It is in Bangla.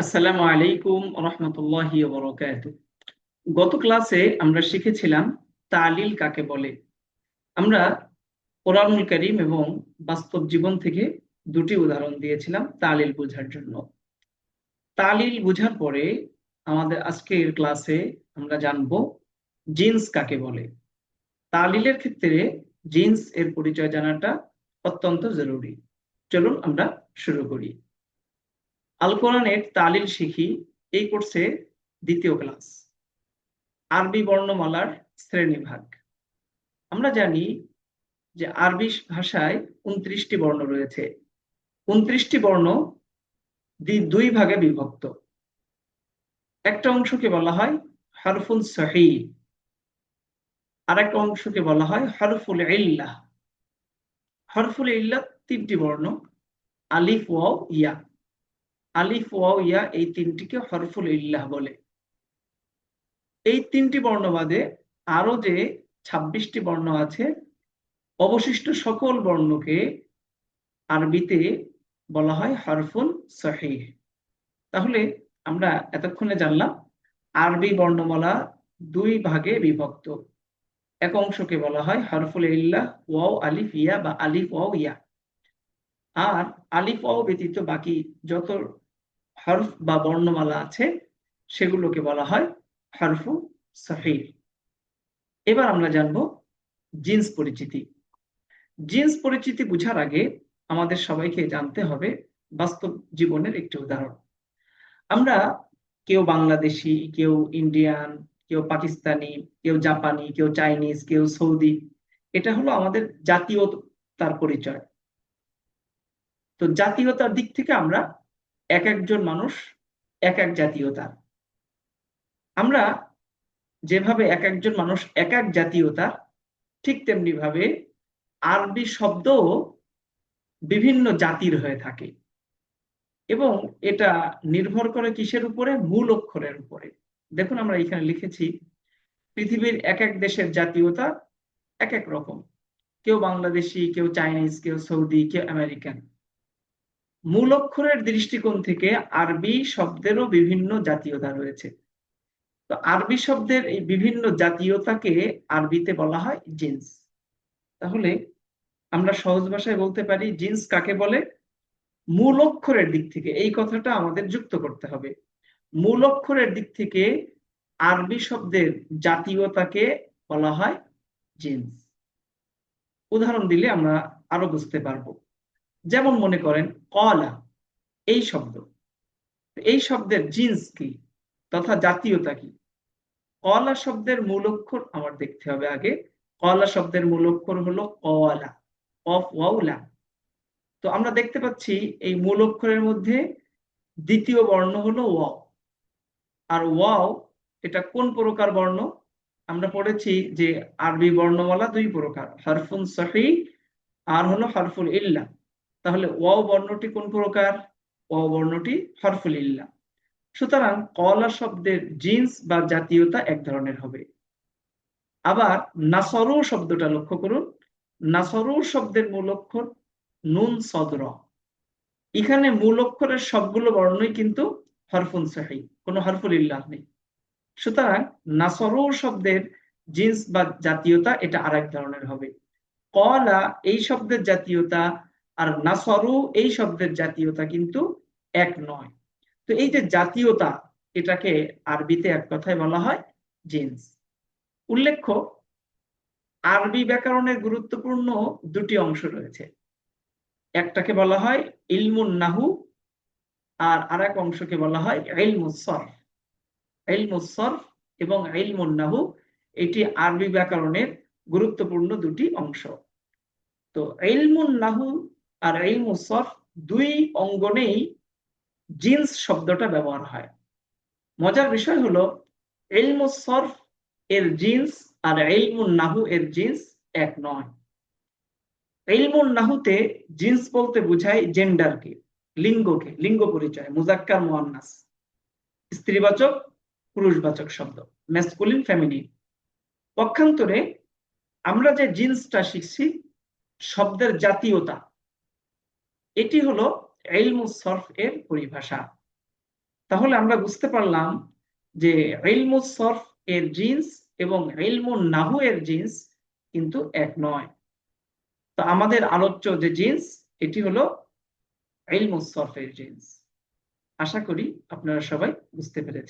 আসসালামু আলাইকুম রহমতুল্লাহি গত ক্লাসে আমরা শিখেছিলাম তালিল কাকে বলে। আমরা কোরআনুল করিম এবং বাস্তব জীবন থেকে দুটি উদাহরণ দিয়েছিলাম তালিল বোঝার জন্য। তালিল বোঝার পরে আমাদের আজকের ক্লাসে আমরা জানব জিন্স কাকে বলে। তালিলের ক্ষেত্রে জিন্স এর পরিচয় জানাটা অত্যন্ত জরুরি। চলুন আমরা শুরু করি। আল কোরআনের তালিল শিখি, এই কোর্সে দ্বিতীয় ক্লাস। আরবি বর্ণমালার শ্রেণীভাগ আমরা জানি যে আরবি ভাষায় উনত্রিশটি বর্ণ রয়েছে। উনত্রিশটি বর্ণ দুই ভাগে বিভক্ত। একটা অংশকে বলা হয় হরফুল সহি আর একটা অংশকে বলা হয় হরফুল ইল্লাহ। হরফুল ইল্লাহ তিনটি বর্ণ, আলিফ ও ইয়া। আলিফ, ওয়াও, ইয়া এই তিনটিকে হরফুল ইল্লাহ বলে। এই তিনটি বর্ণ বাদে আরও যে ছাব্বিশটি বর্ণ আছে, অবশিষ্ট সকল বর্ণকে আরবিতে বলা হয় হরফুল সহিহ। তাহলে আমরা এতক্ষণে জানলাম, আরবি বর্ণমালা দুই ভাগে বিভক্ত। এক অংশকে বলা হয় হরফুল ইল্লাহ, ওয়াও, আলিফ, ইয়া বা আলিফ, ওয়াও, ইয়া। আর আলিফ, ওয়াও ব্যতীত বাকি যত হরফ বা বর্ণমালা আছে, সেগুলোকে বলা হয় হরফু সহির এবার আমরা জানব জিন্স পরিচিতি। জিন্স পরিচিতি বুঝার আগে আমাদের সবাইকে জানতে হবে বাস্তব জীবনের একটি উদাহরণ। আমরা কেউ বাংলাদেশি, কেউ ইন্ডিয়ান, কেউ পাকিস্তানি, কেউ জাপানি, কেউ চাইনিজ, কেউ সৌদি, এটা হলো আমাদের জাতীয়তার পরিচয়। তো জাতীয়তার দিক থেকে আমরা এক একজন মানুষ, এক এক জাতীয়তা। আমরা যেভাবে এক একজন মানুষ এক এক জাতীয়তা, ঠিক তেমনি ভাবে আরবি শব্দ বিভিন্ন জাতির হয়ে থাকে এবং এটা নির্ভর করে কিসের উপরে? মূল অক্ষরের উপরে। দেখুন আমরা এখানে লিখেছি, পৃথিবীর এক এক দেশের জাতীয়তা এক এক রকম। কেউ বাংলাদেশি, কেউ চাইনিজ, কেউ সৌদি, কেউ আমেরিকান। মূল অক্ষরের দৃষ্টিকোণ থেকে আরবি শব্দেরও বিভিন্ন জাতীয়তা রয়েছে। তো আরবি শব্দের এই বিভিন্ন জাতীয়তাকে আরবিতে বলা হয় জিন্স। তাহলে আমরা সহজ ভাষায় বলতে পারি, জিন্স কাকে বলে? মূল অক্ষরের দিক থেকে, এই কথাটা আমাদের যুক্ত করতে হবে। মূল অক্ষরের দিক থেকে আরবি শব্দের জাতীয়তাকে বলা হয় জিন্স। উদাহরণ দিলে আমরা আরও বুঝতে পারব। যেমন মনে করেন, কলা, এই শব্দ। এই শব্দের জিন্স কি তথা জাতীয়তা কি? কলা শব্দের মূল অক্ষর আমার দেখতে হবে আগে। কলা শব্দের মূল অক্ষর হলো কলা, অফ ওয়াউলা তো আমরা দেখতে পাচ্ছি এই মূল অক্ষরের মধ্যে দ্বিতীয় বর্ণ হলো ও আর ওয়াও, এটা কোন প্রকার বর্ণ? আমরা পড়েছি যে আরবি বর্ণমালা দুই প্রকার, হরফুন সহি আর হলো হরফুল ইল্লা। তাহলে ওয়াও বর্ণটি কোন প্রকার? ওয়াও বর্ণটি হরফুল ইল্লা সুতরাং কলা শব্দের জিন্স বা জাতীয়তা এক ধরনের হবে। আবার নাসরু শব্দটা লক্ষ্য করুন। নাসরু শব্দের মূল অক্ষর নুন সদর। এখানে মূল অক্ষরের সবগুলো বর্ণই কিন্তু হরফুন সাহি, কোনো হরফুল ইল্লাহ নেই। সুতরাং নাসরু শব্দের জিন্স বা জাতীয়তা এটা আরেক ধরনের হবে। কলা এই শব্দের জাতীয়তা আর নাসরু এই শব্দের জাতীয়তা কিন্তু এক নয়। তো এই যে জাতীয়তা, এটাকে আরবিতে এক কথায় বলা হয় জিন্স। উল্লেখ্য, আরবি ব্যাকরণের গুরুত্বপূর্ণ দুটি অংশ রয়েছে। একটাকে বলা হয় ইলমুন নাহু, আর আর এক অংশকে বলা হয় ইলমুসরফ ইলমুসরফ এবং ইলমুন নাহু, এটি আরবি ব্যাকরণের গুরুত্বপূর্ণ দুটি অংশ। তো ইলমুন নাহু আর ইলমুসরফ দুই অঙ্গনেই জিন্স শব্দটা ব্যবহার হয়। মজার বিষয় হলো এলমুসরফ এর জিন্স আর এলমুন নাহু এর জিন্স এক নয়। এলমুন নাহুতে জিন্স বলতে বোঝায় জেন্ডারকে, লিঙ্গকে, লিঙ্গ পরিচয়, মুজাক্কার, মোয়ান্নাস। স্ত্রীবাচক, পুরুষবাচক শব্দ ম্যাসকুলিন ফ্যামিলি পক্ষান্তরে আমরা যে জিন্সটা শিখছি, শব্দের জাতীয়তা এটি হলো এলমুসরফ এর পরিভাষা। তাহলে আমরা বুঝতে পারলাম যে ইলমুস সরফ এর জিন্স এবং ইলমুন নাহু এর জিন্স কিন্তু এক নয়। তো আমাদের আলোচ্য যে জিন্স, এটি হলো এলমুস সরফ এর জিন্স। আশা করি আপনারা সবাই বুঝতে পেরেছেন।